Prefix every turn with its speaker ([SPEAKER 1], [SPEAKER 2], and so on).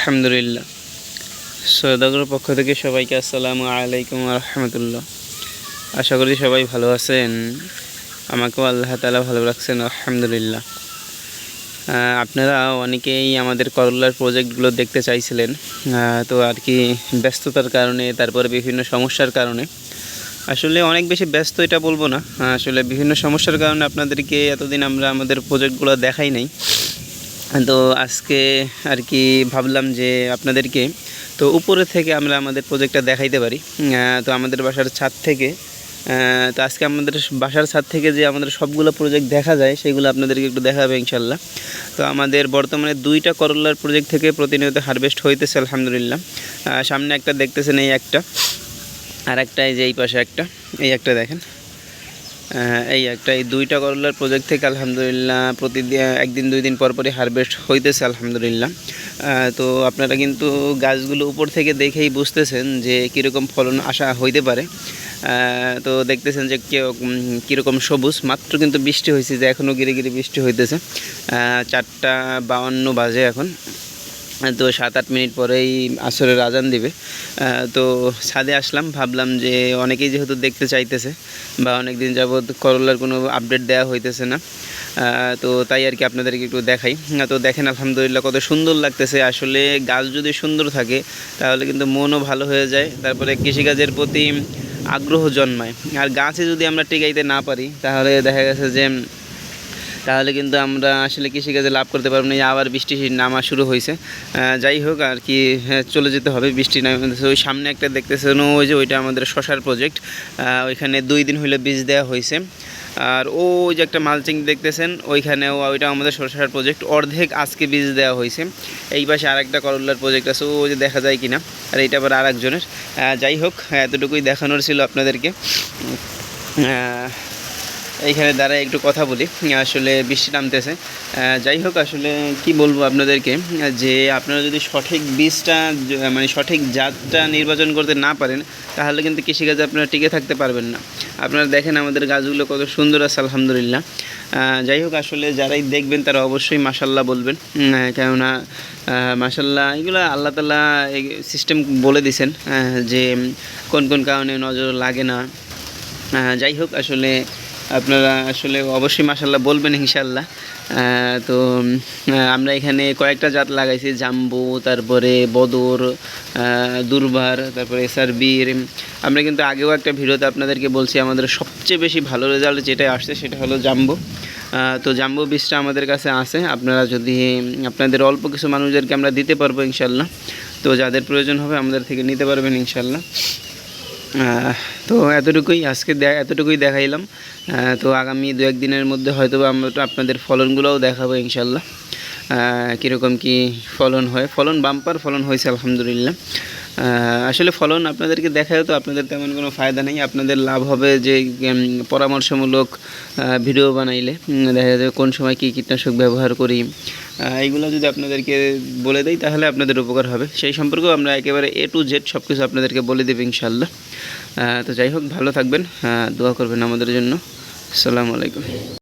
[SPEAKER 1] আলহামদুলিল্লাহ। সৈয়দাগর পক্ষ থেকে সবাইকে আসসালামু আলাইকুম রহমতুল্লাহ। আশা করি সবাই ভালো আছেন। আমাকেও আল্লাহ তালা ভালো রাখছেন, আলহামদুলিল্লাহ। আপনারা অনেকেই আমাদের করলার প্রজেক্টগুলো দেখতে চাইছিলেন। তো আর কি ব্যস্ততার কারণে, তারপরে বিভিন্ন সমস্যার কারণে। আসলে অনেক বেশি ব্যস্ত এটা বলব না। আসলে বিভিন্ন সমস্যার কারণে আপনাদেরকে এতদিন আমরা আমাদের প্রজেক্টগুলো দেখাই নাই। তো আজকে আর কি ভাবলাম যে আপনাদেরকে, তো উপরে থেকে আমরা আমাদের প্রজেক্টটা দেখাইতে পারি। তো আমাদের বাসার ছাদ থেকে তো আজকে আমাদের বাসার ছাদ থেকে যে আমাদের সবগুলো প্রজেক্ট দেখা যায়, সেগুলো আপনাদেরকে একটু দেখাবে ইনশাল্লাহ। তো আমাদের বর্তমানে দুইটা করলার প্রজেক্ট থেকে প্রতিনিয়ত হারভেস্ট হইতেছে, আলহামদুলিল্লাহ। সামনে একটা দেখতেছেন এই একটা, আর একটা এই যে এই পাশে একটা, এই একটা দেখেন। এই একটা, এই দুইটা করলার প্রজেক্ট থেকে আলহামদুলিল্লাহ প্রতিদিন একদিন দুই দিন পর পরই হারভেস্ট হইতেছে আলহামদুলিল্লাহ। তো আপনারা কিন্তু গাছগুলো উপর থেকে দেখেই বুঝতেছেন যে কীরকম ফলন আশা হইতে পারে। তো দেখতেছেন যে কীরকম সবুজ, মাত্র কিন্তু বৃষ্টি হয়েছে যে এখনও গিরে গিরে বৃষ্টি হইতেছে। চারটা বাউান্ন বাজে এখন। তো সাত আট মিনিট পরেই আসরের আজান দিবে। তো ছাদে আসলাম, ভাবলাম যে অনেকেই যেহেতু দেখতে চাইতেছে বা অনেক দিন যাবৎ করলার কোনো আপডেট দেওয়া হইতেছে না। তো তাই আর কি আপনাদেরকে একটু দেখাই। তো দেখেন, আলহামদুলিল্লাহ কত সুন্দর লাগতেছে। আসলে গাছ যদি সুন্দর থাকে, তাহলে কিন্তু মনও ভালো হয়ে যায়। তারপরে কৃষিকাজের প্রতি আগ্রহ জন্মায়। আর গাছে যদি আমরা টিকাইতে না পারি, তাহলে দেখা গেছে যে তাহলে কিন্তু আমরা আসলে কৃষিকাজে লাভ করতে পারব না আবার বৃষ্টি নামা শুরু হয়েছে। যাই হোক আর কি হ্যাঁ, চলে যেতে হবে বৃষ্টি নামে। ওই সামনে একটা দেখতেছেন ওই যে ওইটা আমাদের শশার প্রজেক্ট ওইখানে দুই দিন হইলে বীজ দেওয়া হয়েছে। আর ওই যে একটা মালচিং দেখতেছেন ওইখানেও ওইটা আমাদের শশার প্রজেক্ট অর্ধেক আজকে বীজ দেওয়া হয়েছে। এই পাশে আরেকটা করলার প্রজেক্ট আছে ওই যে দেখা যায় কিনা আর এইটা আবার আরেকজনের। যাই হোক এতটুকুই দেখানোর ছিল আপনাদেরকে। এইখানে দাঁড়ায় একটু কথা বলি। আসলে বৃষ্টি নামতেছে। যাই হোক, আসলে কি বলব আপনাদেরকে, যে আপনারা যদি সঠিক বীজটা মানে সঠিক জাতটা নির্বাচন করতে না পারেন, তাহলে কিন্তু কৃষিকাজে আপনারা টিকে থাকতে পারবেন না। আপনারা দেখেন আমাদের গাছগুলো কত সুন্দর আছে, আলহামদুলিল্লাহ। যাই হোক, আসলে যারাই দেখবেন, তারা অবশ্যই মাসাল্লাহ বলবেন। কেননা মাসাল্লাহ এগুলো আল্লাহ তালা সিস্টেম বলে দিছেন যে কোন কোন কারণে নজর লাগে না। যাই হোক, আসলে আপনারা আসলে অবশ্যই মাসাল্লাহ বলবেন ইনশাল্লাহ তো আমরা এখানে কয়েকটা জাত লাগাইছি, জাম্বু, তারপরে বদর দুর্বার, তারপরে এসআর বীর আমরা কিন্তু আগেও একটা ভিডিওতে আপনাদেরকে বলছি, আমাদের সবচেয়ে বেশি ভালো রেজাল্ট যেটা আসছে সেটা হলো জাম্বু। তো জাম্বু বীজটা আমাদের কাছে আছে, আপনারা যদি আপনাদের অল্প কিছু মানুষদেরকে আমরা দিতে পারব ইনশাল্লাহ তো যাদের প্রয়োজন হবে আমাদের থেকে নিতে পারবেন ইনশাল্লাহ তো এতটুকুই আজকে এতটুকুই দেখাইলাম। তো আগামী দু একদিনের মধ্যে হয়তো আমরা তো আপনাদের ফলনগুলোও দেখাবো ইনশাল্লাহ। কীরকম কি ফলন হয়। ফলন, বাম্পার ফলন হয়েছে, আলহামদুলিল্লাহ। আসলে ফলন আপনাদেরকে দেখায় তো আপনাদের তেমন কোনো ফায়দা নেই। আপনাদের লাভ হবে যে পরামর্শমূলক ভিডিও বানাইলে। দেখা যাবে কোন সময় কী কীটনাশক ব্যবহার করি। এইগুলো যদি আপনাদেরকে বলে দেই, তাহলে আপনাদের উপকার হবে। সেই সম্পর্কেও আমরা একেবারে এ টু জেড সব কিছু আপনাদেরকে বলে দেবো ইনশাল্লাহ তো যাই হোক, ভালো থাকবেন। দোয়া করবেন আমাদের জন্য। আসসালামু আলাইকুম।